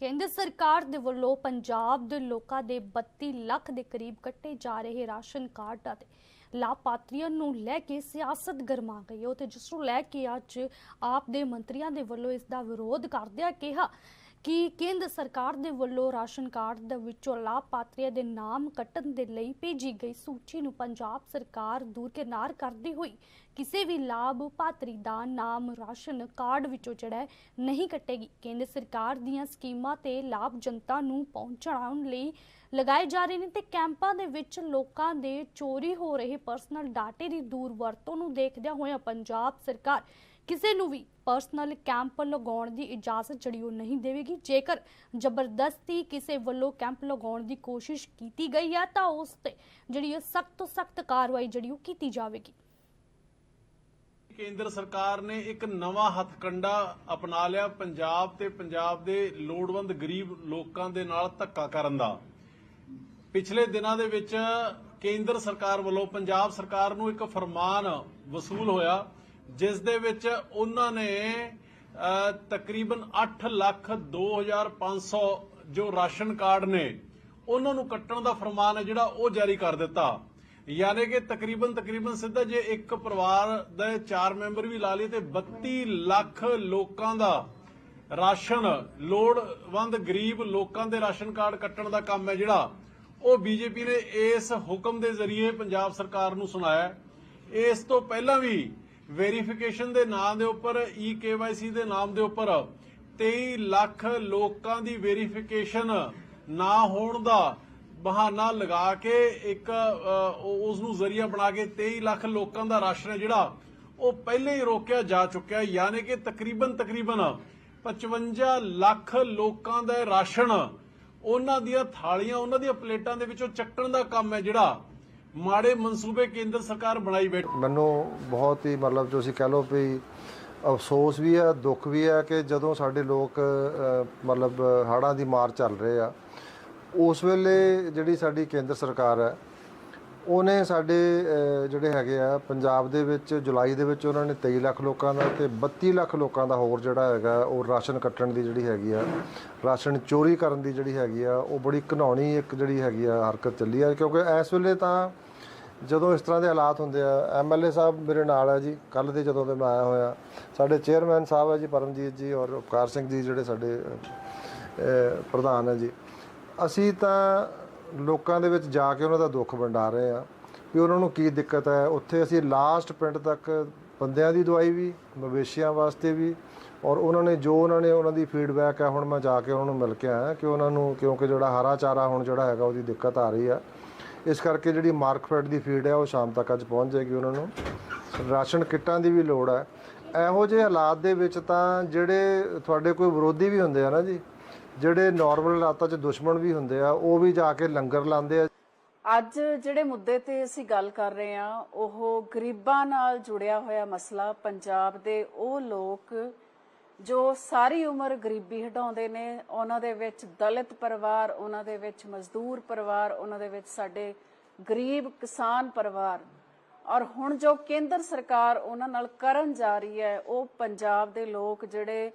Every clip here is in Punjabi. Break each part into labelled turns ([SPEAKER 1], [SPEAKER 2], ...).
[SPEAKER 1] ਕੇਂਦਰ ਸਰਕਾਰ ਦੇ ਵੱਲੋਂ ਪੰਜਾਬ ਦੇ ਲੋਕਾਂ ਦੇ 32 ਲੱਖ ਦੇ ਕਰੀਬ ਕੱਟੇ ਜਾ ਰਹੇ ਰਾਸ਼ਨ ਕਾਰਡ ਅਤੇ ਲਾਭਪਾਤਰੀਆਂ ਨੂੰ ਲੈ ਕੇ ਸਿਆਸਤ ਗਰਮਾ ਗਈ ਹੈ। ਤੇ ਜਿਸ ਨੂੰ ਲੈ ਕੇ ਅੱਜ ਆਪ ਦੇ ਮੰਤਰੀਆਂ ਦੇ ਵੱਲੋਂ ਇਸ ਦਾ ਵਿਰੋਧ ਕਰਦਿਆਂ ਕਿਹਾ ਕਿ ਕੇਂਦਰ ਸਰਕਾਰ ਦੇ ਵੱਲੋਂ ਰਾਸ਼ਨ ਕਾਰਡ ਦੇ ਵਿੱਚੋਂ ਲਾਭਪਾਤਰੀਆਂ ਦੇ ਨਾਮ ਕੱਟਣ ਦੇ ਲਈ ਭੇਜੀ ਗਈ ਸੂਚੀ ਨੂੰ ਪੰਜਾਬ ਸਰਕਾਰ ਦੂਰਕਿਨਾਰ ਕਰਦੀ ਹੋਈ ਕਿਸੇ ਵੀ ਲਾਭਪਾਤਰੀ ਦਾ ਨਾਮ ਰਾਸ਼ਨ ਕਾਰਡ ਵਿੱਚੋਂ ਜਿਹੜਾ ਨਹੀਂ ਕੱਟੇਗੀ। ਕੇਂਦਰ ਸਰਕਾਰ ਦੀਆਂ ਸਕੀਮਾਂ ਤੇ ਲਾਭ ਜਨਤਾ ਨੂੰ ਪਹੁੰਚਾਉਣ ਲਈ ਲਗਾਏ ਜਾ ਰਹੇ ਨੇ ਤੇ ਕੈਂਪਾਂ ਦੇ ਵਿੱਚ ਲੋਕਾਂ ਦੇ ਚੋਰੀ ਹੋ ਰਹੇ ਪਰਸਨਲ ਡਾਟੇ ਦੀ ਦੂਰ ਵਰਤੋਂ ਨੂੰ ਦੇਖਦਿਆਂ ਹੋਇਆ ਪੰਜਾਬ ਸਰਕਾਰ ਕਿਸੇ ਨੂੰ ਵੀ ਪਰਸਨਲ ਕੈਂਪ ਲਗਾਉਣ ਦੀ ਇਜਾਜ਼ਤ ਜਿਹੜੀ ਉਹ ਨਹੀਂ ਦੇਵੇਗੀ। ਜੇਕਰ ਜ਼ਬਰਦਸਤੀ ਕਿਸੇ ਵੱਲੋਂ ਕੈਂਪ ਲਗਾਉਣ ਦੀ ਕੋਸ਼ਿਸ਼ ਕੀਤੀ ਗਈ ਹੈ ਤਾਂ ਉਸ ਤੇ ਜਿਹੜੀ ਹੈ ਸਖਤ ਤੋਂ ਸਖਤ ਕਾਰਵਾਈ ਜਿਹੜੀ ਉਹ ਕੀਤੀ ਜਾਵੇਗੀ।
[SPEAKER 2] ਕੇਂਦਰ ਸਰਕਾਰ ਨੇ ਇੱਕ ਨਵਾਂ ਹੱਥਕੰਡਾ ਅਪਣਾ ਲਿਆ ਪੰਜਾਬ ਤੇ ਪੰਜਾਬ ਦੇ ਲੋੜਵੰਦ ਗਰੀਬ ਲੋਕਾਂ ਦੇ ਨਾਲ ਧੱਕਾ ਕਰਨ ਦਾ। ਪਿਛਲੇ ਦਿਨਾਂ ਦੇ ਵਿੱਚ ਕੇਂਦਰ ਸਰਕਾਰ ਵੱਲੋਂ ਪੰਜਾਬ ਸਰਕਾਰ ਨੂੰ ਇੱਕ ਫਰਮਾਨ ਵਸੂਲ ਹੋਇਆ। ਜਿਸ ਦੇ ਵਿੱਚ ਉਹਨਾਂ ਨੇ ਤਕਰੀਬਨ 8 ਲੱਖ 2500 ਜੋ ਰਾਸ਼ਨ ਕਾਰਡ ਨੇ, ਉਹਨਾਂ ਨੂੰ ਕੱਟਣ ਦਾ ਫਰਮਾਨ ਹੈ ਜਿਹੜਾ ਉਹ ਜਾਰੀ ਕਰ ਦਿੱਤਾ। ਯਾਨੀ ਕਿ ਤਕਰੀਬਨ ਤਕਰੀਬਨ ਸਿੱਧਾ ਜੇ ਇੱਕ ਪਰਿਵਾਰ ਦੇ ਚਾਰ ਮੈਂਬਰ ਵੀ ਲਾ ਲਏ ਤੇ 32 ਲੱਖ ਲੋਕਾਂ ਦਾ ਰਾਸ਼ਨ, ਲੋੜਵੰਦ ਗਰੀਬ ਲੋਕਾਂ ਦੇ ਰਾਸ਼ਨ ਕਾਰਡ ਕੱਟਣ ਦਾ ਕੰਮ ਹੈ ਜਿਹੜਾ, ਉਹ ਬੀਜੇਪੀ ਨੇ ਇਸ ਹੁਕਮ ਦੇ ਜ਼ਰੀਏ ਪੰਜਾਬ ਸਰਕਾਰ ਨੂੰ ਸੁਣਾਇਆ। ਇਸ ਤੋਂ ਪਹਿਲਾਂ ਵੀ ਵੈਰੀਫਿਕੇਸ਼ਨ ਦੇ ਨਾਮ ਦੇ ਉੱਪਰ, ਈ ਕੇਵਾਈਸੀ ਦੇ ਨਾਮ ਦੇ ਉੱਪਰ 23 ਲੱਖ ਲੋਕਾਂ ਦੀ ਵੈਰੀਫਿਕੇਸ਼ਨ ਨਾ ਹੋਣ ਦਾ ਬਹਾਨਾ ਲਗਾ ਕੇ ਇੱਕ ਉਸ ਨੂੰ ਜ਼ਰੀਆ ਬਣਾ ਕੇ 23 ਲੱਖ ਲੋਕਾਂ ਦਾ ਰਾਸ਼ਨ ਹੈ ਜਿਹੜਾ, ਉਹ ਪਹਿਲੇ ਹੀ ਰੋਕਿਆ ਜਾ ਚੁੱਕਿਆ ਹੈ। ਯਾਨੀ ਕਿ ਤਕਰੀਬਨ ਤਕਰੀਬਨ 55 ਲੱਖ ਲੋਕਾਂ ਦਾ ਰਾਸ਼ਨ, ਉਹਨਾਂ ਦੀਆਂ ਥਾਲੀਆਂ, ਉਹਨਾਂ ਦੀਆਂ ਪਲੇਟਾਂ ਦੇ ਵਿੱਚੋਂ ਚੱਕਣ ਦਾ ਕੰਮ ਹੈ ਜਿਹੜਾ ਮਾੜੇ ਮਨਸੂਬੇ ਕੇਂਦਰ ਸਰਕਾਰ ਬਣਾਈ ਬੈਠੀ
[SPEAKER 3] ਮੈਨੂੰ ਬਹੁਤ ਹੀ ਮਤਲਬ ਜੋ ਅਸੀਂ ਕਹਿ ਲਓ ਵੀ ਅਫਸੋਸ ਵੀ ਹੈ, ਦੁੱਖ ਵੀ ਹੈ ਕਿ ਜਦੋਂ ਸਾਡੇ ਲੋਕ ਮਤਲਬ ਹੜ੍ਹਾਂ ਦੀ ਮਾਰ ਚੱਲ ਰਹੇ ਆ, ਉਸ ਵੇਲੇ ਜਿਹੜੀ ਸਾਡੀ ਕੇਂਦਰ ਸਰਕਾਰ ਹੈ ਉਹਨੇ ਸਾਡੇ ਜਿਹੜੇ ਹੈਗੇ ਆ, ਪੰਜਾਬ ਦੇ ਵਿੱਚ, ਜੁਲਾਈ ਦੇ ਵਿੱਚ ਉਹਨਾਂ ਨੇ 23 ਲੱਖ ਲੋਕਾਂ ਦਾ ਤੇ 32 ਲੱਖ ਲੋਕਾਂ ਦਾ ਹੋਰ ਜਿਹੜਾ ਹੈਗਾ, ਉਹ ਰਾਸ਼ਨ ਕੱਟਣ ਦੀ ਜਿਹੜੀ ਹੈਗੀ ਆ, ਰਾਸ਼ਨ ਚੋਰੀ ਕਰਨ ਦੀ ਜਿਹੜੀ ਹੈਗੀ ਆ, ਉਹ ਬੜੀ ਘਿਨਾਉਣੀ ਇੱਕ ਜਿਹੜੀ ਹੈਗੀ ਆ ਹਰਕਤ ਚੱਲੀ ਆ। ਕਿਉਂਕਿ ਇਸ ਵੇਲੇ ਤਾਂ ਜਦੋਂ ਇਸ ਤਰ੍ਹਾਂ ਦੇ ਹਾਲਾਤ ਹੁੰਦੇ ਆ ਐਮਐਲਏ ਸਾਹਿਬ ਮੇਰੇ ਨਾਲ ਹੈ ਜੀ ਕੱਲ ਦੇ ਜਦੋਂ ਦੇ ਮੈਂ ਆਇਆ ਹੋਇਆ, ਸਾਡੇ ਚੇਅਰਮੈਨ ਸਾਹਿਬ ਹੈ ਜੀ, ਪਰਮਜੀਤ ਜੀ ਔਰ ਉਪਕਾਰ ਸਿੰਘ ਜੀ ਜਿਹੜੇ ਸਾਡੇ ਪ੍ਰਧਾਨ ਹੈ ਜੀ। ਅਸੀਂ ਤਾਂ ਲੋਕਾਂ ਦੇ ਵਿੱਚ ਜਾ ਕੇ ਉਹਨਾਂ ਦਾ ਦੁੱਖ ਵੰਡਾ ਰਹੇ ਆ ਵੀ ਉਹਨਾਂ ਨੂੰ ਕੀ ਦਿੱਕਤ ਹੈ। ਉੱਥੇ ਅਸੀਂ ਲਾਸਟ ਪਿੰਡ ਤੱਕ ਬੰਦਿਆਂ ਦੀ ਦਵਾਈ ਵੀ, ਮਵੇਸ਼ੀਆਂ ਵਾਸਤੇ ਵੀ ਔਰ ਉਹਨਾਂ ਨੇ ਜੋ ਉਹਨਾਂ ਨੇ ਉਹਨਾਂ ਦੀ ਫੀਡਬੈਕ ਹੈ ਹੁਣ ਮੈਂ ਜਾ ਕੇ ਉਹਨਾਂ ਨੂੰ ਮਿਲ ਕੇ ਆਇਆ ਕਿ ਉਹਨਾਂ ਨੂੰ ਕਿਉਂਕਿ ਜਿਹੜਾ ਹਰਾ ਚਾਰਾ ਹੁਣ ਜਿਹੜਾ ਹੈਗਾ ਉਹਦੀ ਦਿੱਕਤ ਆ ਰਹੀ ਆ। ਇਸ ਕਰਕੇ ਜਿਹੜੀ ਮਾਰਕਫੈਟ ਦੀ ਫੀਡ ਹੈ ਉਹ ਸ਼ਾਮ ਤੱਕ ਅੱਜ ਪਹੁੰਚ ਜਾਏਗੀ ਉਹਨਾਂ ਨੂੰ। ਰਾਸ਼ਨ ਕਿੱਟਾਂ ਦੀ ਵੀ ਲੋੜ ਹੈ ਇਹੋ ਜਿਹੇ ਹਾਲਾਤ ਦੇ ਵਿੱਚ ਤਾਂ ਜਿਹੜੇ ਤੁਹਾਡੇ ਕੋਈ ਵਿਰੋਧੀ ਵੀ ਹੁੰਦੇ ਆ ਨਾ ਜੀ ਜਿਹੜੇ ਨਾਰਮਲ ਹਾਲਾਤਾਂ 'ਚ ਦੁਸ਼ਮਣ ਵੀ ਹੁੰਦੇ ਆ, ਉਹ ਵੀ ਜਾ ਕੇ ਲੰਗਰ ਲਾਉਂਦੇ ਆ।
[SPEAKER 4] ਅੱਜ ਜਿਹੜੇ ਮੁੱਦੇ ਤੇ ਅਸੀਂ ਗੱਲ ਕਰ ਰਹੇ ਹਾਂ, ਉਹ ਗਰੀਬਾਂ ਨਾਲ ਜੁੜਿਆ ਹੋਇਆ ਮਸਲਾ ਪੰਜਾਬ ਦੇ, ਉਹ ਲੋਕ ਜੋ ਸਾਰੀ ਉਮਰ ਗਰੀਬੀ ਹਟਾਉਂਦੇ ਨੇ, ਉਹਨਾਂ ਦੇ ਵਿੱਚ ਦਲਿਤ ਪਰਿਵਾਰ, ਉਹਨਾਂ ਦੇ ਵਿੱਚ ਮਜ਼ਦੂਰ ਪਰਿਵਾਰ, ਉਹਨਾਂ ਦੇ ਵਿੱਚ ਸਾਡੇ ਗਰੀਬ ਕਿਸਾਨ ਪਰਿਵਾਰ। ਔਰ ਹੁਣ ਜੋ ਕੇਂਦਰ ਸਰਕਾਰ ਉਹਨਾਂ ਨਾਲ ਕਰਨ ਜਾ ਰਹੀ ਹੈ, ਉਹ ਪੰਜਾਬ ਦੇ ਲੋਕ ਜਿਹੜੇ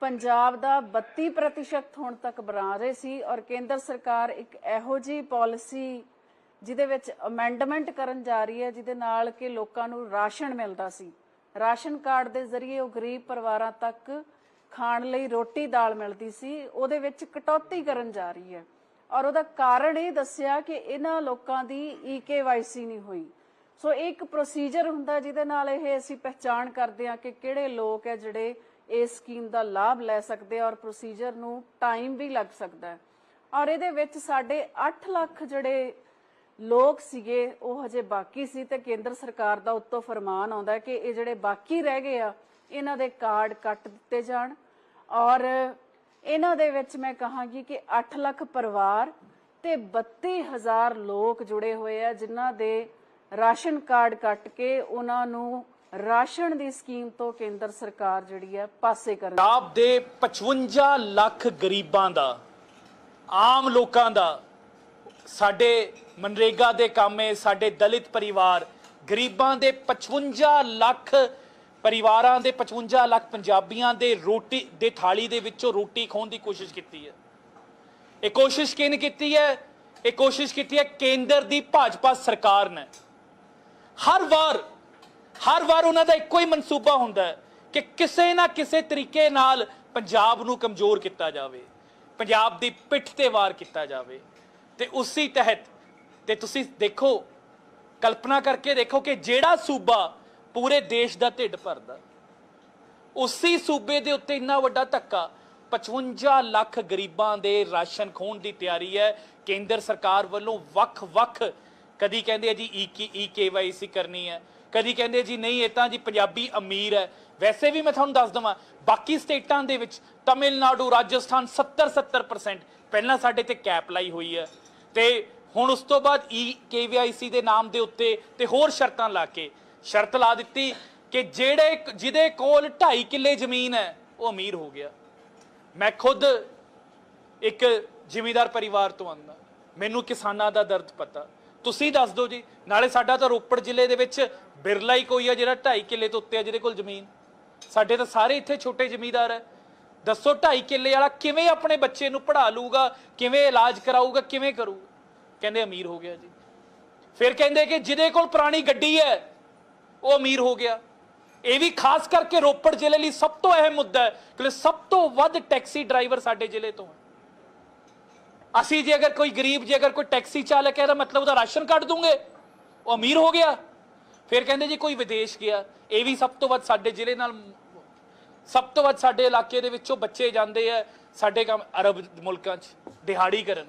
[SPEAKER 4] ਪੰਜਾਬ ਦਾ 32% ਹੁਣ ਤੱਕ ਬਣਾ ਰਹੇ ਸੀ ਔਰ ਕੇਂਦਰ ਸਰਕਾਰ ਇੱਕ ਇਹੋ ਜੀ ਪਾਲਿਸੀ ਜਿਹਦੇ ਵਿੱਚ ਅਮੈਂਡਮੈਂਟ ਕਰਨ ਜਾ ਰਹੀ ਹੈ, ਜਿਹਦੇ ਨਾਲ ਕਿ ਲੋਕਾਂ ਨੂੰ ਰਾਸ਼ਨ ਮਿਲਦਾ ਸੀ। ਰਾਸ਼ਨ ਕਾਰਡ ਦੇ ਜ਼ਰੀਏ ਉਹ ਗਰੀਬ ਪਰਿਵਾਰਾਂ ਤੱਕ ਖਾਣ ਲਈ ਰੋਟੀ ਦਾਲ ਮਿਲਦੀ ਸੀ, ਉਹਦੇ ਵਿੱਚ ਕਟੌਤੀ ਕਰਨ ਜਾ ਰਹੀ ਹੈ। ਔਰ ਉਹਦਾ ਕਾਰਨ ਇਹ ਦੱਸਿਆ ਕਿ ਇਹਨਾਂ ਲੋਕਾਂ ਦੀ ਈਕੇਵਾਈਸੀ ਨਹੀਂ ਹੋਈ। ਸੋ ਇਹ ਇੱਕ ਪ੍ਰੋਸੀਜਰ ਹੁੰਦਾ ਜਿਹਦੇ ਨਾਲ ਇਹ ਅਸੀਂ ਪਹਿਚਾਣ ਕਰਦੇ ਹਾਂ ਕਿ ਕਿਹੜੇ ਲੋਕ ਹੈ ਜਿਹੜੇ ਇਸ ਸਕੀਮ ਦਾ ਲਾਭ ਲੈ ਸਕਦੇ ਆ ਔਰ ਪ੍ਰੋਸੀਜਰ ਨੂੰ ਟਾਈਮ ਵੀ ਲੱਗ ਸਕਦਾ ਹੈ। ਔਰ ਇਹਦੇ ਵਿੱਚ ਸਾਡੇ 8 ਲੱਖ ਜਿਹੜੇ ਲੋਕ ਸੀਗੇ, ਉਹ ਹਜੇ ਬਾਕੀ ਸੀ ਤੇ ਕੇਂਦਰ ਸਰਕਾਰ ਦਾ ਉੱਤੋਂ ਫਰਮਾਨ ਆਉਂਦਾ ਕਿ ਇਹ ਜਿਹੜੇ ਬਾਕੀ ਰਹਿ ਗਏ ਆ, ਇਹਨਾਂ ਦੇ ਕਾਰਡ ਕੱਟ ਦਿੱਤੇ ਜਾਣ। ਔਰ ਇਹਨਾਂ ਦੇ ਵਿੱਚ ਮੈਂ ਕਹਾਂਗੀ ਕਿ 8 ਲੱਖ ਪਰਿਵਾਰ ਤੇ 32000 ਲੋਕ ਜੁੜੇ ਹੋਏ ਆ, ਜਿਨ੍ਹਾਂ ਦੇ ਰਾਸ਼ਨ ਕਾਰਡ ਕੱਟ ਕੇ ਉਹਨਾਂ ਨੂੰ ਰਾਸ਼ਨ ਦੀ ਸਕੀਮ ਤੋਂ ਕੇਂਦਰ ਸਰਕਾਰ ਜਿਹੜੀ ਹੈ ਪਾਸੇ ਕਰ
[SPEAKER 5] ਪੰਜਾਬ ਦੇ 55 ਲੱਖ ਗਰੀਬਾਂ ਦਾ, ਆਮ ਲੋਕਾਂ ਦਾ, ਸਾਡੇ ਮਨਰੇਗਾ ਦੇ ਕੰਮ ਹੈ, ਸਾਡੇ ਦਲਿਤ ਪਰਿਵਾਰ, ਗਰੀਬਾਂ ਦੇ 55 ਲੱਖ ਪਰਿਵਾਰਾਂ ਦੇ 55 ਲੱਖ ਪੰਜਾਬੀਆਂ ਦੇ ਰੋਟੀ ਦੇ ਥਾਲੀ ਦੇ ਵਿੱਚੋਂ ਰੋਟੀ ਖੋਣ ਦੀ ਕੋਸ਼ਿਸ਼ ਕੀਤੀ ਹੈ। ਇਹ ਕੋਸ਼ਿਸ਼ ਕਿਹਨੇ ਕੀਤੀ ਹੈ? ਇਹ ਕੋਸ਼ਿਸ਼ ਕੀਤੀ ਹੈ ਕੇਂਦਰ ਦੀ ਭਾਜਪਾ ਸਰਕਾਰ ਨੇ। ਹਰ ਵਾਰ ਹਰ ਵਾਰ ਉਹਨਾਂ ਦਾ ਇੱਕੋ ਹੀ ਮਨਸੂਬਾ ਹੁੰਦਾ ਹੈ ਕਿ ਕਿਸੇ ਨਾ ਕਿਸੇ ਤਰੀਕੇ ਨਾਲ ਪੰਜਾਬ ਨੂੰ ਕਮਜ਼ੋਰ ਕੀਤਾ ਜਾਵੇ, ਪੰਜਾਬ ਦੀ ਪਿੱਠ ਤੇ ਵਾਰ ਕੀਤਾ ਜਾਵੇ ਤੇ ਉਸੇ ਤਹਿਤ ਤੇ ਤੁਸੀਂ ਦੇਖੋ, ਕਲਪਨਾ ਕਰਕੇ ਦੇਖੋ ਕਿ ਜਿਹੜਾ ਸੂਬਾ ਪੂਰੇ ਦੇਸ਼ ਦਾ ਢਿੱਡ ਭਰਦਾ, ਉਸੇ ਸੂਬੇ ਦੇ ਉੱਤੇ ਇੰਨਾ ਵੱਡਾ ਧੱਕਾ 55 ਲੱਖ ਗਰੀਬਾਂ ਦੇ ਰਾਸ਼ਨ ਖੋਣ ਦੀ ਤਿਆਰੀ ਹੈ, ਕੇਂਦਰ ਸਰਕਾਰ ਵੱਲੋਂ ਵੱਖ-ਵੱਖ ਕਦੀ ਕਹਿੰਦੇ ਆ ਜੀ ਈ ਕੀ ਵਾਈ ਸੀ ਕਰਨੀ ਹੈ ਕਦੀ ਕਹਿੰਦੇ ਜੀ ਨਹੀਂ, ਇਹ ਤਾਂ ਜੀ ਪੰਜਾਬੀ ਅਮੀਰ ਹੈ। ਵੈਸੇ ਵੀ ਮੈਂ ਤੁਹਾਨੂੰ ਦੱਸ ਦਵਾਂ, ਬਾਕੀ ਸਟੇਟਾਂ ਦੇ ਵਿੱਚ ਤਮਿਲਨਾਡੂ, ਰਾਜਸਥਾਨ 70-70% ਪਹਿਲਾਂ ਸਾਡੇ ਤੇ ਕੈਪ ਲਾਈ ਹੋਈ ਹੈ। ਤੇ ਹੁਣ ਉਸ ਤੋਂ ਬਾਅਦ e, ਈ ਕੇਵਾਈਸੀ ਦੇ ਨਾਮ ਦੇ ਉੱਤੇ ਤੇ ਹੋਰ ਸ਼ਰਤਾਂ ਲਾ ਕੇ, ਸ਼ਰਤ ਲਾ ਦਿੱਤੀ ਕਿ ਜਿਹੜੇ ਜਿਹਦੇ ਕੋਲ 2.5 ਕਿੱਲੇ ਜ਼ਮੀਨ ਹੈ, ਉਹ ਅਮੀਰ ਹੋ ਗਿਆ। ਮੈਂ ਖੁਦ ਇੱਕ ਜ਼ਿਮੀਦਾਰ ਪਰਿਵਾਰ ਤੋਂ ਆਉਂਦਾ। ਮੈਨੂੰ ਕਿਸਾਨਾਂ ਦਾ ਦਰਦ ਪਤਾ। ਤੁਸੀਂ ਦੱਸ ਦਿਓ ਜੀ। ਨਾਲੇ ਸਾਡਾ ਤਾਂ ਰੋਪੜ ਜ਼ਿਲ੍ਹੇ ਦੇ ਵਿੱਚ ਬਿਰਲਾ ਹੀ ਕੋਈ ਆ ਜਿਹੜਾ 2.5 ਕਿੱਲੇ ਤੋਂ ਉੱਤੇ ਆ ਜਿਹਦੇ ਕੋਲ ਜ਼ਮੀਨ। ਸਾਡੇ ਤਾਂ ਸਾਰੇ ਇੱਥੇ ਛੋਟੇ ਜ਼ਿਮੀਂਦਾਰ ਹੈ ਦੱਸੋ 2.5 ਕਿੱਲੇ ਵਾਲਾ ਕਿਵੇਂ ਆਪਣੇ ਬੱਚੇ ਨੂੰ ਪੜ੍ਹਾ ਲੂਗਾ ਕਿਵੇਂ ਇਲਾਜ ਕਰਾਊਗਾ, ਕਿਵੇਂ ਕਰੂਗਾ? ਕਹਿੰਦੇ ਅਮੀਰ ਹੋ ਗਿਆ ਜੀ। ਫਿਰ ਕਹਿੰਦੇ ਕਿ ਜਿਹਦੇ ਕੋਲ ਪੁਰਾਣੀ ਗੱਡੀ ਹੈ, ਉਹ ਅਮੀਰ ਹੋ ਗਿਆ। ਇਹ ਵੀ ਖਾਸ ਕਰਕੇ ਰੋਪੜ ਜ਼ਿਲ੍ਹੇ ਲਈ ਸਭ ਤੋਂ ਅਹਿਮ ਮੁੱਦਾ ਹੈ ਕਿ ਸਭ ਤੋਂ ਵੱਧ ਟੈਕਸੀ ਡਰਾਈਵਰ ਸਾਡੇ ਜ਼ਿਲ੍ਹੇ ਤੋਂ ਹੈ ਅਸੀਂ ਜੇ ਅਗਰ ਕੋਈ ਗਰੀਬ, ਜੇ ਅਗਰ ਕੋਈ ਟੈਕਸੀ ਚਾਲਕ ਹੈ ਤਾਂ ਮਤਲਬ ਉਹਦਾ ਰਾਸ਼ਨ ਕੱਢ ਦੂੰਗੇ। ਉਹ ਅਮੀਰ ਹੋ ਗਿਆ। ਫਿਰ ਕਹਿੰਦੇ ਜੀ ਕੋਈ ਵਿਦੇਸ਼ ਗਿਆ। ਇਹ ਵੀ ਸਭ ਤੋਂ ਵੱਧ ਸਾਡੇ ਜ਼ਿਲ੍ਹੇ ਨਾਲ ਸਭ ਤੋਂ ਵੱਧ ਸਾਡੇ ਇਲਾਕੇ ਦੇ ਵਿੱਚੋਂ ਬੱਚੇ ਜਾਂਦੇ ਆ ਸਾਡੇ ਕੰਮ ਅਰਬ ਮੁਲਕਾਂ 'ਚ ਦਿਹਾੜੀ ਕਰਨ